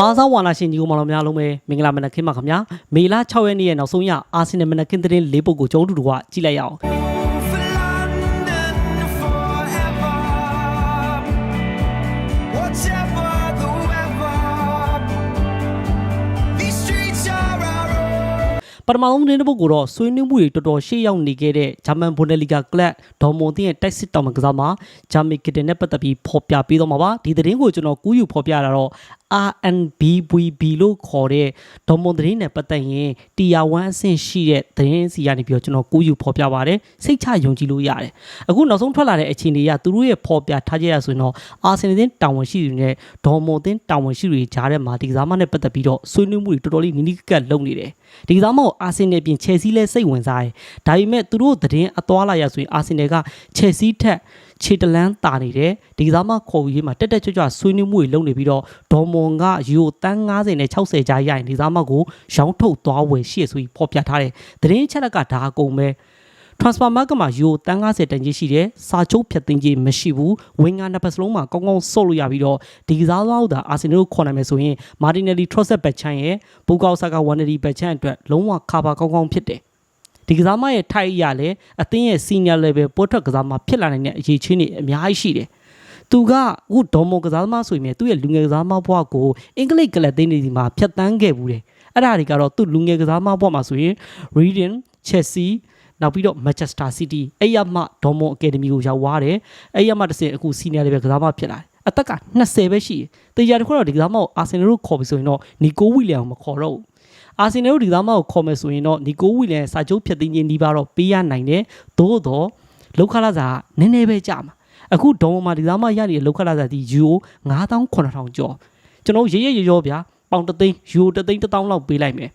အားစားဝါနာရှင်ကြီးကိုမောင်တော်များလုံးပဲမင်္ဂလာမနက်ခင်းပါခင်ဗျာမေလ6ရက်နေ့ရဲ့နောက်ဆုံးရအာဆင်နယ်မနက်ခင်းသတင်း၄ပုဒ်ကိုကျွန်တော်တို့ကကြည့်လိုက်ရအောင် For London forever. Whatever the weather, these streets are our own. ပထမဆုံးသတင်းတစ်ပုဒ်ကိုတော့ဆွေးနွေးမှုတွေတော်တော်ရှေ့ရောက်နေခဲ့တဲ့ဂျာမန်ဘွန်ဒလီဂါကလပ်ဒေါ်မွန်တင်ရဲ့တိုက်စစ်တောင်မကစားမှာဂျာမီကတင်နဲ့ပတ်သက်ပြီးဖော်ပြပေးတော့မှာပါဒီသတင်းကိုကျွန်တော်ကူးယူဖော်ပြတာတော့ RNBVB လို့ခေါ်တဲ့ဒေါ်မွန်သတင်းနဲ့ပတ်သက်ရင်တီယာ1အဆင့်ရှိတဲ့သတင်းစီကနေပြီးတော့ကျွန်တော်ကူးယူဖော်ပြပါတယ်စိတ်ချယုံကြည်လို့ရတယ်အခုနောက်ဆုံးထွက်လာတဲ့အခြေအနေကသူတို့ရဲ့ဖော်ပြထားကြရဆိုရင်တော့အာဆင်နယ်တာဝန်ရှိသူနဲ့ဒေါ်မွန်တင်တာဝန်ရှိသူတွေကြားထဲမှာဒီကစားမနဲ့ပတ်သက်ပြီးတော့ဆွေးနွေးမှုတွေတော်တော်လေးနီးနီးကပ်ကပ်လုပ်နေတယ်ဒီကစားမကိုအာဆင်နယ်ပြင်ချယ်ဆီလဲစိတ်ဝင်စားတယ်ဒါပေမဲ့သူတို့သတင်းအသွားလာရဆိုရင်အာဆင်နယ်ကချယ်ဆီထက် ခြေတလန်းတာနေတယ်ဒီကစားမခေါ်ယူရေးမှာတက်တက်ကြွကြွဆွေးနွေးမှုတွေလုပ်နေပြီးတော့ဒေါ်မွန်ကယူတန်း90နဲ့60ကြားရရင်ဒီကစားမကိုရောင်းထုတ်သွားဝယ်ရှိရဆိုပြီးဖော်ပြထားတယ်သတင်းချက်လက်ကဒါအကုန်ပဲ transfer market မှာယူတန်း90တန်ကြီးရှိတယ်စာချုပ်ဖြတ်သိမ်းခြင်းမရှိဘူးဝင်ဂါနှစ်ပတ်စလုံးမှာကောင်းကောင်းဆုတ်လို့ရပြီးတော့ဒီကစားသမားတို့ဒါအာဆင်နယ်ကိုခေါ်နိုင်မယ်ဆိုရင်မာတင်နယ်လီထရော့ဆက်ဘက်ချန်ရဲ့ဘူကောက်ဆာကဝန်နယ်လီဘက်ချန်အတွက်လုံးဝခါပါကောင်းကောင်းဖြစ်တယ် ဒီကစားမရဲ့ထိုက်ရလဲအသင်းရဲ့ senior level ပို့ထွက်ကစားမဖြစ်လာနိုင်တဲ့အရေးချင်းတွေအများကြီးရှိတယ်သူကအခုဒေါ်မောကစားသမားဆိုရင်သူ့ရဲ့လူငယ်ကစားသမားဘဝကိုအင်္ဂလိပ်ကလပ်သိန်းတွေဒီမှာဖြတ်တန်းခဲ့ဘူးတယ်အဲ့ဒါတွေကတော့သူ့လူငယ်ကစားသမားဘဝမှာဆိုရင် Reading Chelsea နောက်ပြီးတော့ Manchester City အဲ့ရမှဒေါ်မွန်အကယ်ဒမီကိုရောက်သွားတယ်အဲ့ရမှတစ်ဆင့်အခု senior level ကစားမဖြစ်လာတယ်အသက်က20ပဲရှိတယ်တရားတစ်ခုတော့ဒီကစားမကိုအာဆင်နယ်ကိုခေါ်ပြီးဆိုရင်တော့နီကိုဝီလီယံကိုမခေါ်တော့ဘူး အာဆင်နယ်ကိုဒီကစားမကိုခေါ်မယ်ဆိုရင်တော့နီကိုဝီလီယံစာချုပ်ဖြတ်သိမ်းခြင်းဒီပါတော့ပေးရနိုင်တယ်သို့တော့လောက်ခလာစာကနည်းနည်းပဲကြာမှာအခုဒေါ်မွန်မှာဒီကစားမရနေတဲ့လောက်ခလာစာဒီယူ9800ကျော်ကျွန်တော်ရေရရရောဗျာပေါင်တသိန်းယူတသိန်း1000လောက်ပေးလိုက်မယ်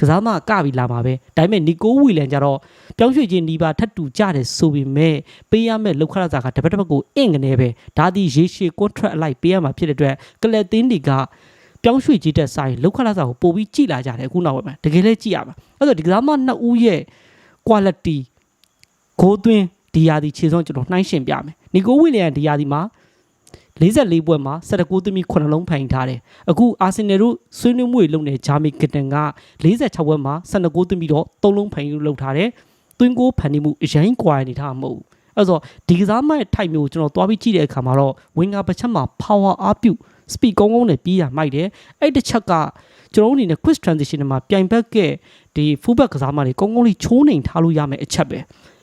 ကစားမကပြီးလာမှာပဲဒါပေမဲ့နီကိုဝီလန်ကြတော့ပြောင်းရွှေ့ခြင်းဒီပါထပ်တူကြတယ်ဆိုပေမဲ့ပေးရမယ့်လောက်ခရစာကတပတ်တစ်ပတ်ကိုအင့်ကနေပဲဒါဒီရေရှည် contract အလိုက်ပေးရမှာဖြစ်တဲ့အတွက်ကလပ်တင်းတွေက ပြောင်းရွှေ့ကြည့်တဲ့ဆိုင်လောက်ခရစာကိုပို့ပြီးကြည်လာကြတယ်အခုနောက်ပိုင်းမှာတကယ်လဲကြည့်ရမှာအဲ့တော့ဒီကစားမနှစ်ဦးရဲ့ quality ဂိုးသွင်းဒီယာဒီခြေဆုံးကျွန်တော်နှိုင်းရှင်ပြမယ်နီကိုဝီလန်ဒီယာဒီမှာ44ပွဲမှာ19သမီး9လုံးဖန်ထားတယ်အခုအာဆင်နယ်တို့ဆွေးနွေးမှုတွေလုပ်နေဂျာမီကတန်က46ပွဲမှာ19သမီးတော့3လုံးဖန်ယူလုပ်ထားတယ်တွင်းကိုဖန်နေမှုအရင်ကွာနေထားမှာမဟုတ်ဘူးအဲ့တော့ဒီကစားမရဲ့ type မျိုးကိုကျွန်တော်သွားပြီးကြည့်တဲ့အခါမှာတော့ဝင်ဂါတစ်ချက်မှာ power up ပြု speed ကောင်းကောင်းနဲ့ပြီးရမိုက်တယ်အဲ့တစ်ချက်ကကျွန်တော်တို့အနေနဲ့ quick transition မှာပြိုင်ဘက်ကဒီ fullback ကစားမတွေကောင်းကောင်းလေးချိုးနှိမ်ထားလို့ရမယ်အချက်ပဲ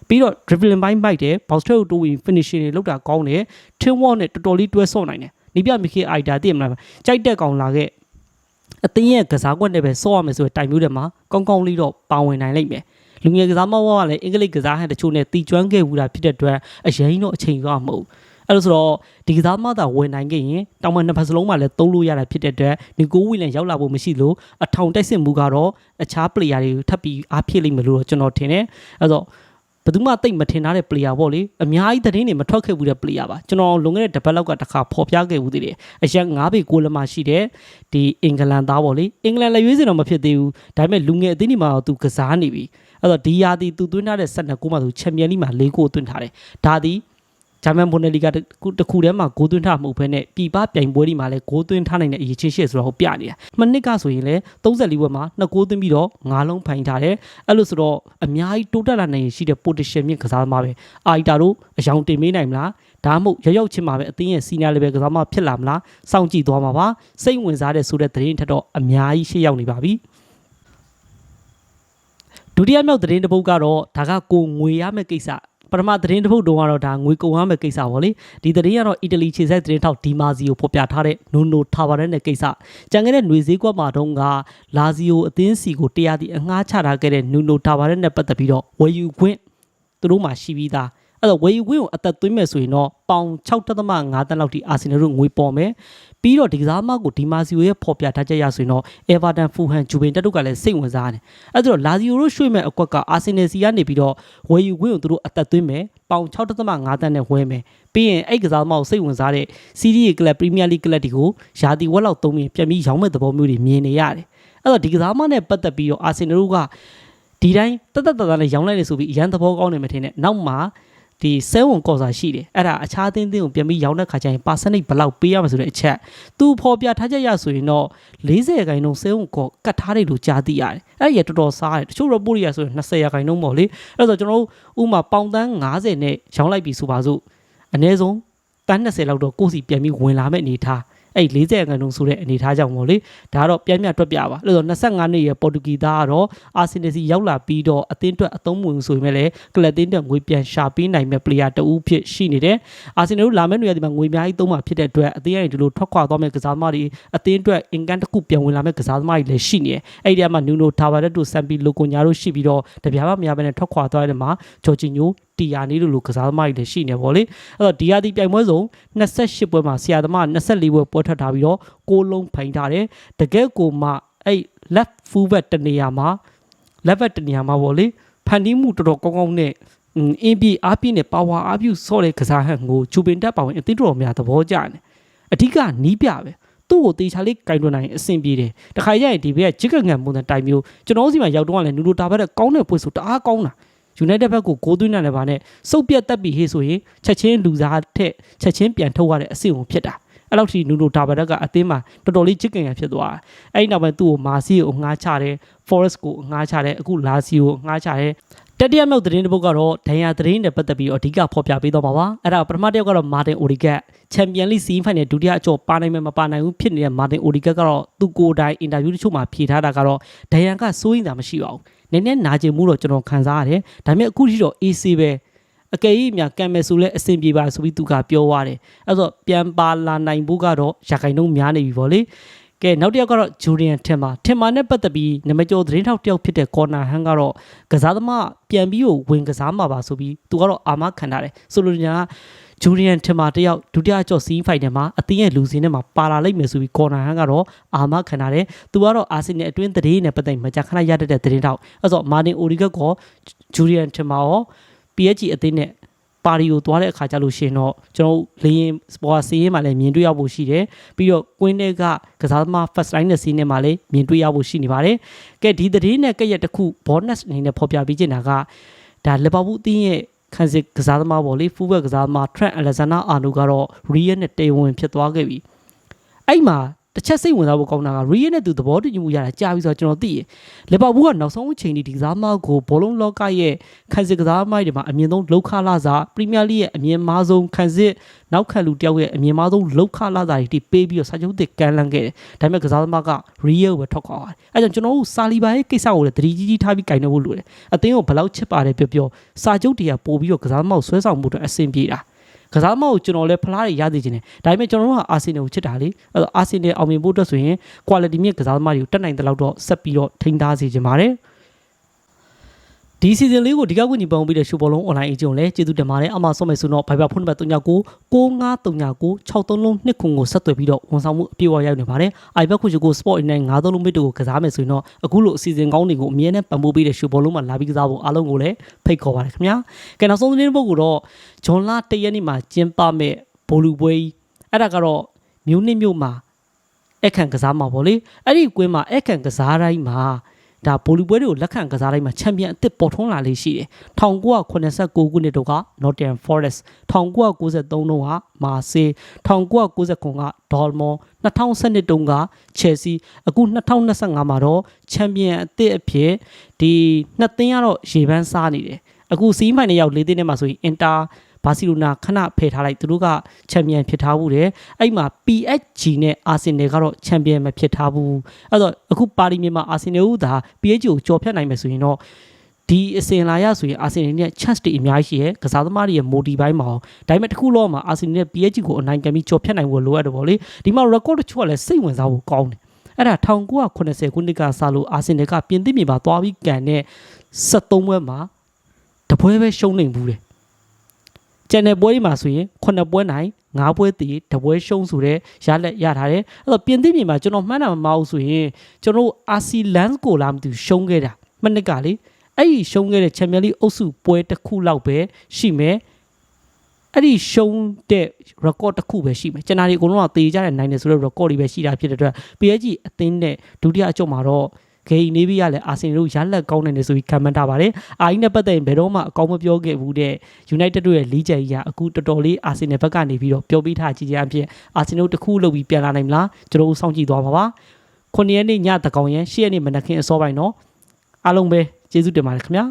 ပြီးတော့ dribbling ဘိုင်းမိုက်တယ် box trail တိုးဝင် finishing တွေလောက်တာကောင်းတယ် team work နဲ့တော်တော်လေးတွဲဆော့နိုင်တယ်။နိပြမိခေအိုက်တာသိရမလား။ကြိုက်တဲ့ကောင်လာခဲ့အသင်းရဲ့ကစားကွက်နဲ့ပဲဆော့ရမယ်ဆိုတဲ့တိုင်မျိုးတွေမှာကောင်းကောင်းလေးတော့ပါဝင်နိုင်လိမ့်မယ်။လူငယ်ကစားမဝကလည်းအင်္ဂလိပ်ကစားဟန်တချို့နဲ့တီကျွမ်းခဲ့ဘူးတာဖြစ်တဲ့အတွက်အရင်တော့အချိန်ကမဟုတ်ဘူး။ အဲ့လိုဆိုတော့ဒီကစားမသာဝင်နိုင်ခဲ့ရင်တောင်မနှစ်ဖက်စလုံးမှာလည်းသုံးလို့ရတာဖြစ်တဲ့အတွက်နီကိုဝီလန်ရောက်လာဖို့မရှိလို့အထောင်တိုက်စစ်မှုကတော့အခြား player တွေကိုထပ်ပြီးအားဖြည့်လိမ့်မယ်လို့တော့ကျွန်တော်ထင်တယ်။အဲ့တော့ဘယ်သူမှတိတ်မထင်ထားတဲ့ player ပေါ့လေအများကြီးသတင်းတွေမထွက်ခဲ့ဘူးတဲ့ player ပါကျွန်တော်လွန်ခဲ့တဲ့တစ်ပတ်လောက်ကတစ်ခါဖော်ပြခဲ့ဘူးသေးတယ်အရက်9ပေ6လက်မရှိတဲ့ဒီအင်္ဂလန်သားပေါ့လေအင်္ဂလန်လည်းရွေးစင်တော့မဖြစ်သေးဘူးဒါပေမဲ့လူငယ်အသင်းဒီမှာတော့သူကစားနေပြီအဲ့တော့ဒီယာဒီသူသွင်းထားတဲ့12ကိုမှသူချန်ပီယံလိမှာ၄ကိုသွင်းထားတယ်ဒါဒီ ဂျာမန်ဘွန်နယ်လီဂါတစ်ခုတစ်ခုထဲမှာဂိုးသွင်းထားမှာမဟုတ်ဘဲနဲ့ပြည်ပပြိုင်ပွဲတွေမှာလည်းဂိုးသွင်းထားနိုင်တဲ့အရေးချင်းရှိရဆိုတော့ဟိုပြနေတာမနစ်ကဆိုရင်လည်း34ပွဲမှာ2ဂိုးသွင်းပြီးတော့9လုံးဖိုင်ထားတယ်အဲ့လိုဆိုတော့အများကြီးတိုးတက်လာနိုင်ရရှိတဲ့ potential မြင့်ကစားသမားပဲအာအီတာတို့အယောင်တင်မေးနိုင်မလားဒါမှမဟုတ်ရောက်ရောက်ချင်းမှာပဲအသင်းရဲ့ senior level ကစားသမားဖြစ်လာမလားစောင့်ကြည့်သွားမှာပါစိတ်ဝင်စားတဲ့ဆိုတဲ့သတင်းထက်တော့အများကြီးရှေ့ရောက်နေပါပြီဒုတိယမြောက်သတင်းတစ်ပုဒ်ကတော့ဒါကကိုငွေရမယ့်ကိစ္စ ပထမသတင်းတစ်ပုဒ်တုန်းကတော့ဒါငွေကုန်ရမယ့်ကိစ္စပေါ့လေဒီသတင်းကတော့အီတလီခြေဆက်သတင်းထောက်ဒီမာဇီကိုဖော်ပြထားတဲ့နိုနိုထာဘာရက်နဲ့ကိစ္စကြံခဲ့တဲ့ຫນွေစည်းကွက်မှာတုန်းကလာဇီယိုအသင်းစီကိုတရားဒီအငှားချထားခဲ့တဲ့နိုနိုထာဘာရက်နဲ့ပတ်သက်ပြီးတော့ဝယ်ယူခွင့်သူတို့မှရှိပြီးသား အဲ့တော့ဝယ်ယူခွင့်ကိုအသက်သွင်းမဲ့ဆိုရင်တော့ပေါင်6.5တန်းလောက်ထိအာဆင်နယ်တို့ငွေပေါ်မယ်ပြီးတော့ဒီကစားမကိုဒီမာစီယိုရဲ့ဖော်ပြထားချက်ရဆိုရင်တော့ Everton, Fulham, Juventus တို့ကလည်းစိတ်ဝင်စားတယ်အဲ့ဒါတော့လာဇီယိုတို့ရွှေ့မဲ့အကွက်ကအာဆင်နယ်စီကနေပြီးတော့ဝယ်ယူခွင့်ကိုသူတို့အသက်သွင်းမယ်ပေါင်6.5တန်းနဲ့ဝယ်မယ်ပြီးရင်အဲ့ကစားသမားကိုစိတ်ဝင်စားတဲ့စီးရီးကလပ်ပရီးမီးယားလိဂ်ကလပ်တွေကိုယာတီဝက်လောက်သုံးပြီးပြန်ပြီးရောင်းမဲ့သဘောမျိုးတွေမြင်နေရတယ်အဲ့တော့ဒီကစားသမားနဲ့ပတ်သက်ပြီးတော့အာဆင်နယ်တို့ကဒီတိုင်းတက်တက်တတနဲ့ရောင်းလိုက်လေဆိုပြီးအရန်သဘောကောင်းနေမှထင်တယ်နောက်မှာ ဒီဆဲဝန်ကော့စာရှိတယ်အဲ့ဒါအခြားအသင်းအသင်းကိုပြန်ပြီးရောင်းတဲ့ခါကျရင် percentage ဘယ်လောက်ပေးရမှာဆိုတဲ့အချက်သူဖော်ပြထားချက်ရဆိုရင်တော့40ရာခိုင်နှုန်းဆဲဝန်ကော့ကတ်ထားတယ်လို့ကြားသိရတယ်အဲ့ဒီရတော်တော်စားတယ်တချို့ report တွေကဆိုရင်20ရာခိုင်နှုန်းပေါ့လေအဲ့တော့ကျွန်တော်တို့ဥမာပေါင်တန်း90နဲ့ရောင်းလိုက်ပြီဆိုပါစို့အနည်းဆုံးတန်း20လောက်တော့ကိုယ့်စီပြန်ပြီးဝင်လာမယ့်အနေထား အဲ့40ရာခိုင်နှုန်းဆိုတဲ့အနေထားကြောင့်ပေါ့လေဒါကတော့ပြန်ပြတွက်ပြပါအဲ့တော့25နှစ်ရဲ့ပေါ်တူဂီသားကတော့အာဆင်နယ်စီရောက်လာပြီးတော့အသင်းအတွက်အသုံးဝင်ဆိုပေမဲ့လည်းကလပ်တင်းတက်ငွေပြန်ရှာပေးနိုင်မဲ့ player တဦးဖြစ်ရှိနေတယ်အာဆင်နယ်တို့လာမယ့်နေရာဒီမှာငွေအများကြီးသုံးမှာဖြစ်တဲ့အတွက်အသင်းရဲ့ဒီလိုထွက်ခွာသွားမဲ့ကစားသမားတွေအသင်းအတွက်အင်ကန်တစ်ခုပြန်ဝင်လာမဲ့ကစားသမားတွေလည်းရှိနေတယ်အဲ့ဒီကမှနူနိုတာဘာရက်တို့ဆမ်ပီလိုကိုညာတို့ရှိပြီးတော့တပြားမှမရဘဲနဲ့ထွက်ခွာသွားတဲ့မှာဂျော်ဂျီညို တီယာနီလိုလိုကစားသမားတွေလည်းရှိနေပါလေအဲ့တော့ဒီယာဒီပြိုင်ပွဲစုံ28ပွဲမှာဆရာသမား24ပွဲပွဲထွက်ထားပြီးတော့ကိုးလုံးဖိုင်ထားတယ်တကယ်ကိုမှအဲ့ left full back တနေရာမှာ left back တနေရာမှာပေါ့လေဖန်တီးမှုတော်တော်ကောင်းကောင်းနဲ့အင်းအင်းပြေအားပြည့်နဲ့ပါဝါအားပြုဆော့တဲ့ကစားဟန်ကိုဂျူပင်တက်ပါဝင်အသင်းတော်များသဘောကျတယ်အဓိကနီးပြပဲသူ့ကိုတေချာလေးကင်တွန်းနိုင်ရင်အဆင်ပြေတယ်တခါရရင်ဒီဘက်ကဂျစ်ကငံပုံစံတိုင်မျိုးကျွန်တော်တို့စီမှာရောက်တော့လည်းနူလိုတာဘက်တဲ့ကောင်းတဲ့ပွဲဆိုတအားကောင်းတာ United ဘက်ကိုဂိုးသွင်းနိုင်တယ်ဗာနဲ့စုပ်ပြတ်တက်ပြီးဟေးဆိုရင်ချက်ချင်းလူစားထက်ချက်ချင်းပြန်ထုတ်ရတဲ့အဆင့်ကိုဖြစ်တာအဲ့လောက်ထိနူနိုတာဘက်ကအသင်းမှာတော်တော်လေးချစ်ခင်ရဖြစ်သွားတယ်အဲ့ဒီနောက်ပိုင်းသူ့ကိုမာစီကိုငှားချတယ် Forest ကိုငှားချတယ်အခုလာစီကိုငှားချတယ်တတိယမြောက်သတင်းတစ်ပုဒ်ကတော့ဒန်ယာသတင်းနဲ့ပတ်သက်ပြီးတော့အဓိကဖော်ပြပေးတော့မှာပါအဲ့ဒါပထမတစ်ယောက်ကတော့မာတင်အိုဒီဂက်ချန်ပီယံလိစီးဖိုင်နယ်ဒုတိယအကျော်ပါနိုင်မယ်မပါနိုင်ဘူးဖြစ်နေတဲ့မာတင်အိုဒီဂက်ကတော့သူကိုယ်တိုင်အင်တာဗျူးတချို့မှာဖြေထားတာကတော့ဒန်ယာကစိုးရင်တာမရှိပါဘူး နည်းနည်းနာကျင်မှုတော့ကျွန်တော်ခံစားရတယ်ဒါပေမဲ့အခုထိတော့ AC ပဲအကယ်၍များကံမယ်ဆိုလဲအဆင်ပြေပါဆိုပြီးသူကပြောသွားတယ်အဲ့တော့ပြန်ပါလာနိုင်ဖို့ကတော့ရာခိုင်နှုန်းများနေပြီဗောလေကဲနောက်တစ်ယောက်ကတော့ဂျူရီယန်ထင်မာထင်မာနဲ့ပတ်သက်ပြီးနမကျော်သတင်းထောက်တစ်ယောက်ဖြစ်တဲ့ကော်နာဟန်ကတော့ကစားသမားပြန်ပြီးကိုဝင်ကစားမှာပါဆိုပြီးသူကတော့အာမခံထားတယ်ဆိုလိုချင်တာက ဂျူရီယန်ထင်မာတယောက်ဒုတိယကျော်စီးဖိုင်နယ်မှာအသင်းရဲ့လူစင်းထဲမှာပါလာလိမ့်မယ်ဆိုပြီးကော်နာဟန်ကတော့အာမခံထားတယ်သူကတော့အာဆင်နယ်အတွင်းသတင်းနဲ့ပတ်သက်မကြာခဏရတတ်တဲ့သတင်းထောက်အဲ့တော့မာတင်အိုရီဂတ်ကောဂျူရီယန်ထင်မာရော PSG အသင်းနဲ့ပါရီကိုသွားတဲ့အခါကျလို့ရှိရင်တော့ကျွန်တော်တို့လေရင်စပေါ်စီးရင်မှလည်းမြင်တွေ့ရဖို့ရှိတယ်ပြီးတော့ကွင်းထဲကကစားသမား first line နဲ့စီးနေမှလည်းမြင်တွေ့ရဖို့ရှိနေပါတယ်ကဲဒီသတင်းနဲ့ကက်ရက်တစ်ခု bonus အနေနဲ့ဖော်ပြပေးချင်တာကဒါလီဗာပူးအသင်းရဲ့ ခန်းစစ်ကစားသမားပေါ့လေဖူးဘက်ကစားသမား Trent Alexander-Arnold ကတော့ Real နဲ့တေဝင်ဖြစ်သွားခဲ့ပြီအဲ့မှာ တစ်ချက်စိတ်ဝင်စားဖို့ကောင်းတာက Real နဲ့သူသဘောတူညီမှုရတာကြာပြီဆိုတော့ကျွန်တော်သိရလီဗာပူးကနောက်ဆုံးအချိန်ထိဒီကစားသမားကိုဘောလုံးလောကရဲ့ခန်းစစ်ကစားသမားတွေမှာအမြင့်ဆုံးလောက်ခလာစာပရီးမီးယားလိရဲ့အမြင့်မားဆုံးခန်းစစ်နောက်ခံလူတယောက်ရဲ့အမြင့်မားဆုံးလောက်ခလာစာတွေတိပေးပြီးတော့စာချုပ်သစ်ကန်လန်းခဲ့တယ်ဒါပေမဲ့ကစားသမားက Real ပဲထွက်ခွာသွားတယ်အဲကြောင့်ကျွန်တော်တို့စာလီဘာရဲ့ကိစ္စကိုလည်းသတိကြီးကြီးထားပြီးကင်နေဖို့လိုတယ်အသင်းကိုဘယ်လောက်ချစ်ပါတယ်ပြောပြောစာချုပ်တွေကပို့ပြီးတော့ကစားသမားကိုဆွဲဆောင်မှုအတွက်အဆင်ပြေတာ ကစားသမားကိုကျွန်တော်လည်းဖလားတွေရသေးခြင်းတယ်ဒါပေမဲ့ကျွန်တော်တို့ကအာဆင်နယ်ကိုချစ်တာလေအဲ့တော့အာဆင်နယ်အောင်မြင်ဖို့အတွက်ဆိုရင် quality မြင့်ကစားသမားတွေကိုတက်နိုင်တဲ့လောက်တော့ဆက်ပြီးတော့ထိန်းသားစေချင်ပါတယ် ဒီ season လေးကိုဒီကကွညီပန်ပြီးတဲ့ရှူဘောလုံး online အကျုံလဲကျေးဇူးတင်ပါတယ်အမဆော့မယ်ဆိုတော့ Viber ဖုန်းနံပါတ်39 9539 63လုံးနှစ်ခုကိုဆက်သွယ်ပြီးတော့ဝန်ဆောင်မှုအပြည့်အဝရောက်နေပါတယ် iBet ခုချကို Sport in 93လုံးမစ်တို့ကိုကစားမယ်ဆိုရင်တော့အခုလိုအစီအစဉ်ကောင်းတွေကိုအမြဲတမ်းပံ့ပိုးပေးတဲ့ရှူဘောလုံးမှာလာပြီးကစားဖို့အားလုံးကိုလည်းဖိတ်ခေါ်ပါတယ်ခင်ဗျာကဲနောက်ဆုံးသတင်းပုတ်ကတော့ဂျွန်လာ၁ရက်နေ့မှာကျင်းပမဲ့ဘောလူပွဲကြီးအဲ့ဒါကတော့မြို့နှစ်မြို့မှာအခန့်ကစားမှာပေါ့လေအဲ့ဒီကွင်းမှာအခန့်ကစားတိုင်းမှာ ဒါဗိုလ်လူပွဲတွေကိုလက်ခံကစားတိုင်းမှာချန်ပီယံအသစ်ပေါ်ထွန်းလာလေးရှိတယ်1989ခုနှစ်တုန်းက Nottingham Forest 1993တုန်းက Marseille 1999က Dortmund 2012တုန်းက Chelsea အခု2025မှာတော့ချန်ပီယံအသစ်အဖြစ်ဒီနှစ်သင်းကတော့ရေပန်းစားနေတယ်အခုစီးမိုင်နဲ့ရောက်၄သင်းနဲ့မှာဆိုရင် Inter ဘာစီလိုနာခဏဖယ်ထားလိုက်သူတို့ကချန်ပီယံဖြစ်ထားဘူးတယ်အဲ့မှာ PSG နဲ့အာဆင်နယ်ကတော့ချန်ပီယံမဖြစ်ထားဘူးအဲ့တော့အခုပါရီမြန်မာအာဆင်နယ်ဦးသာ PSG ကိုကြော်ဖြတ်နိုင်မယ်ဆိုရင်တော့ဒီအစင်လာရဆိုရင်အာဆင်နယ်နဲ့ chance တွေအများကြီးရှိရဲကစားသမားတွေရဲ့ motive ပိုင်းမှာဒါပေမဲ့တစ်ခုလုံးမှာအာဆင်နယ်နဲ့ PSG ကိုအနိုင်ခံပြီးကြော်ဖြတ်နိုင်ဖို့လိုအပ်တယ်ဗောလေဒီမှာ record တချို့ကလည်းစိတ်ဝင်စားဖို့ကောင်းတယ်အဲ့ဒါ1980ခုနှစ်ကစလို့အာဆင်နယ်ကပြင်သစ်မြေမှာသွားပြီးကန်တဲ့73ပွဲမှာတပွဲပဲရှုံးနေဘူးတယ် ကျန်တဲ့ပွဲတွေမှာဆိုရင်9ပွဲနိုင်9ပွဲတည်တပွဲရှုံးဆိုတဲ့ရလက်ရထားတယ်အဲ့တော့ပြင်သစ်မြေမှာကျွန်တော်မှန်းတာမမဟုတ်ဆိုရင်ကျွန်တော်အာစီလန်ကိုလာမသိဘူးရှုံးခဲ့တာမနစ်ကလေအဲ့ဒီရှုံးခဲ့တဲ့ချန်ပီယံလိအုပ်စုပွဲတစ်ခုလောက်ပဲရှိမယ်အဲ့ဒီရှုံးတဲ့ record တစ်ခုပဲရှိမယ်ကျွန်တော်ဒီအကုန်လုံးကတေးကြတဲ့နိုင်တယ်ဆိုတဲ့ record တွေပဲရှိတာဖြစ်တဲ့အတွက် PSG အသင်းနဲ့ဒုတိယအကျော့မှာတော့ ဂိမ်းနေပြီးရလဲအာဆင်နယ်တို့ရလက်ကောင်းနေတယ်ဆိုပြီးခံမှန်းထားပါတယ်အာကြီးနဲ့ပတ်သက်ရင်ဘယ်တော့မှအကောင်းမပြောခဲ့ဘူးတဲ့ United တို့ရဲ့လီးချက်ကြီးကအခုတော်တော်လေးအာဆင်နယ်ဘက်ကနေပြီးတော့ပြောပြီးထားကြည့်ကြအဖြစ်အာဆင်နယ်တို့တစ်ခုလုပ်ပြီးပြန်လာနိုင်မလားကျွန်တော်တို့စောင့်ကြည့်သွားမှာပါခုနှစ်ရက်နေ့ညတကောင်ရန်ရှစ်ရက်နေ့မနက်ခင်းအစောပိုင်းတော့အားလုံးပဲကျေးဇူးတင်ပါတယ်ခင်ဗျာ